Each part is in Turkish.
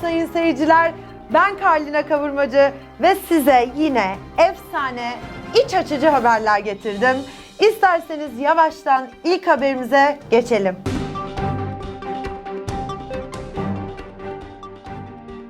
sayın seyirciler. Ben Karlina Kavurmacı ve size yine efsane, iç açıcı haberler getirdim. İsterseniz yavaştan ilk haberimize geçelim.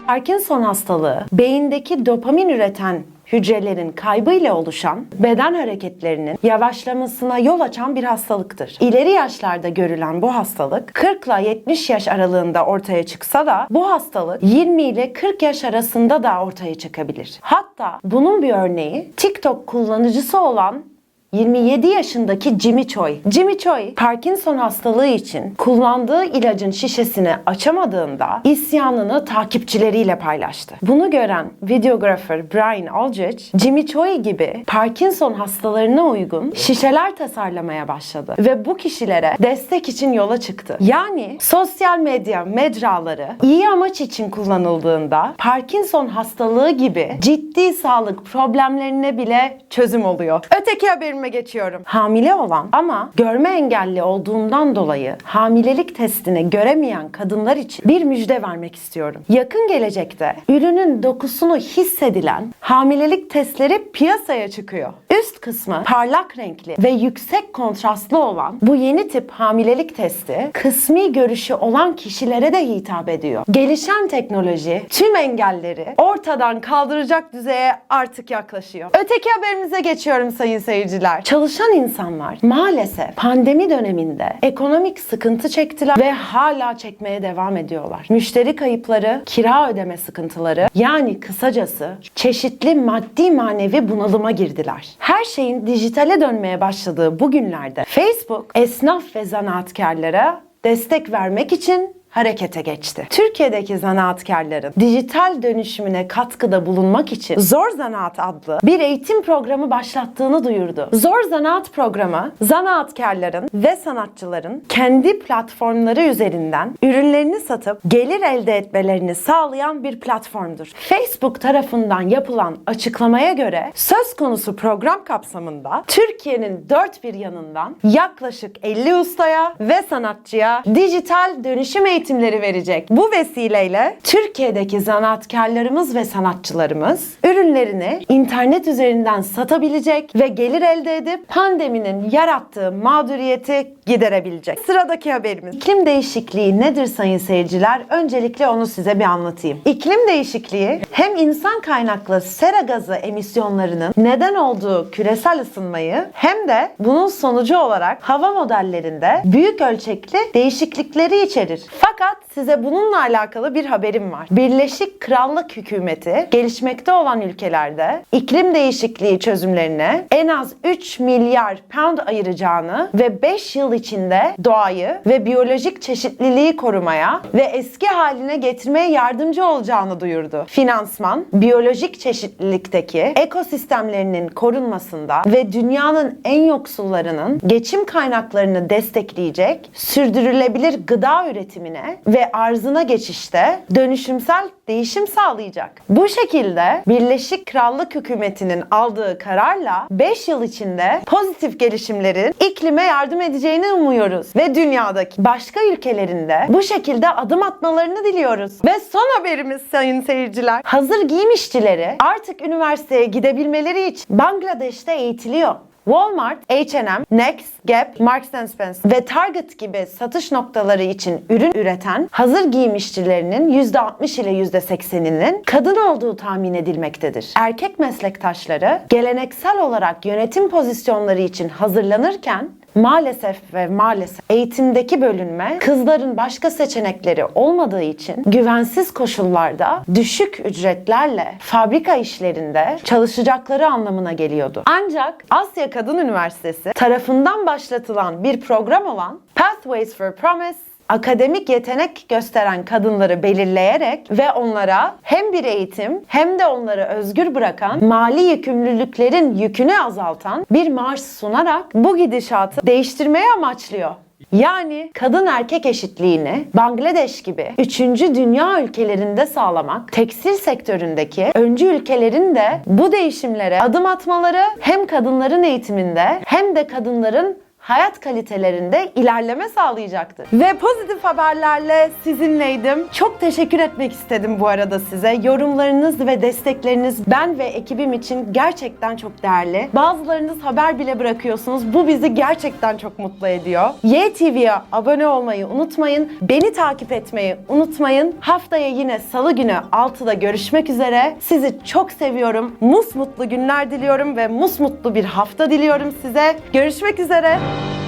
Parkinson hastalığı beyindeki dopamin üreten hücrelerin kaybıyla oluşan beden hareketlerinin yavaşlamasına yol açan bir hastalıktır. İleri yaşlarda görülen bu hastalık 40 ile 70 yaş aralığında ortaya çıksa da bu hastalık 20 ile 40 yaş arasında da ortaya çıkabilir. Hatta bunun bir örneği TikTok kullanıcısı olan 27 yaşındaki Jimmy Choi. Jimmy Choi, Parkinson hastalığı için kullandığı ilacın şişesini açamadığında isyanını takipçileriyle paylaştı. Bunu gören videografer Brian Aldrich, Jimmy Choi gibi Parkinson hastalarına uygun şişeler tasarlamaya başladı ve bu kişilere destek için yola çıktı. Yani sosyal medya mecraları iyi amaç için kullanıldığında Parkinson hastalığı gibi ciddi sağlık problemlerine bile çözüm oluyor. Öteki haberime geçiyorum. Hamile olan ama görme engelli olduğundan dolayı hamilelik testini göremeyen kadınlar için bir müjde vermek istiyorum. Yakın gelecekte ürünün dokusunu hissedilen hamilelik testleri piyasaya çıkıyor. Üst kısmı parlak renkli ve yüksek kontrastlı olan bu yeni tip hamilelik testi kısmi görüşü olan kişilere de hitap ediyor. Gelişen teknoloji tüm engelleri ortadan kaldıracak düzeye artık yaklaşıyor. Öteki haberimize geçiyorum sayın seyirciler. Çalışan insanlar maalesef pandemi döneminde ekonomik sıkıntı çektiler ve hala çekmeye devam ediyorlar. Müşteri kayıpları, kira ödeme sıkıntıları yani kısacası çeşitli maddi manevi bunalıma girdiler. Her şeyin dijitale dönmeye başladığı bu günlerde Facebook esnaf ve zanaatkarlara destek vermek için harekete geçti. Türkiye'deki zanaatkarların dijital dönüşümüne katkıda bulunmak için Zor Zanaat adlı bir eğitim programı başlattığını duyurdu. Zor Zanaat programı zanaatkarların ve sanatçıların kendi platformları üzerinden ürünlerini satıp gelir elde etmelerini sağlayan bir platformdur. Facebook tarafından yapılan açıklamaya göre söz konusu program kapsamında Türkiye'nin dört bir yanından yaklaşık 50 ustaya ve sanatçıya dijital dönüşüm eğitimleri verecek. Bu vesileyle Türkiye'deki zanaatkarlarımız ve sanatçılarımız ürünlerini internet üzerinden satabilecek ve gelir elde edip pandeminin yarattığı mağduriyeti giderebilecek. Sıradaki haberimiz. İklim değişikliği nedir sayın seyirciler? Öncelikle onu size bir anlatayım. İklim değişikliği hem insan kaynaklı sera gazı emisyonlarının neden olduğu küresel ısınmayı hem de bunun sonucu olarak hava modellerinde büyük ölçekli değişiklikleri içerir. Fakat size bununla alakalı bir haberim var. Birleşik Krallık Hükümeti gelişmekte olan ülkelerde iklim değişikliği çözümlerine en az 3 milyar pound ayıracağını ve 5 yıl içinde doğayı ve biyolojik çeşitliliği korumaya ve eski haline getirmeye yardımcı olacağını duyurdu. Finansman, biyolojik çeşitlilikteki ekosistemlerinin korunmasında ve dünyanın en yoksullarının geçim kaynaklarını destekleyecek sürdürülebilir gıda üretimine ve arzına geçişte dönüşümsel değişim sağlayacak. Bu şekilde Birleşik Krallık Hükümeti'nin aldığı kararla 5 yıl içinde pozitif gelişimlerin iklime yardım edeceğini umuyoruz ve dünyadaki başka ülkelerinde bu şekilde adım atmalarını diliyoruz. Ve son haberimiz sayın seyirciler. Hazır giyim işçileri artık üniversiteye gidebilmeleri için Bangladeş'te eğitiliyor. Walmart, H&M, Next, Gap, Marks Spencer ve Target gibi satış noktaları için ürün üreten hazır giyim işçilerinin %60 ile %80'inin kadın olduğu tahmin edilmektedir. Erkek meslektaşları geleneksel olarak yönetim pozisyonları için hazırlanırken Maalesef ve maalesef eğitimdeki bölünme kızların başka seçenekleri olmadığı için güvensiz koşullarda düşük ücretlerle fabrika işlerinde çalışacakları anlamına geliyordu. Ancak Asya Kadın Üniversitesi tarafından başlatılan bir program olan Pathways for Promise akademik yetenek gösteren kadınları belirleyerek ve onlara hem bir eğitim hem de onları özgür bırakan mali yükümlülüklerin yükünü azaltan bir maaş sunarak bu gidişatı değiştirmeyi amaçlıyor. Yani kadın erkek eşitliğini Bangladeş gibi 3. dünya ülkelerinde sağlamak, tekstil sektöründeki öncü ülkelerin de bu değişimlere adım atmaları hem kadınların eğitiminde hem de kadınların hayat kalitelerinde ilerleme sağlayacaktır. Ve pozitif haberlerle sizinleydim. Çok teşekkür etmek istedim bu arada size. Yorumlarınız ve destekleriniz ben ve ekibim için gerçekten çok değerli. Bazılarınız haber bile bırakıyorsunuz. Bu bizi gerçekten çok mutlu ediyor. YTV'ye abone olmayı unutmayın. Beni takip etmeyi unutmayın. Haftaya yine salı günü 6'da görüşmek üzere. Sizi çok seviyorum. Musmutlu günler diliyorum ve musmutlu bir hafta diliyorum size. Görüşmek üzere. Bye.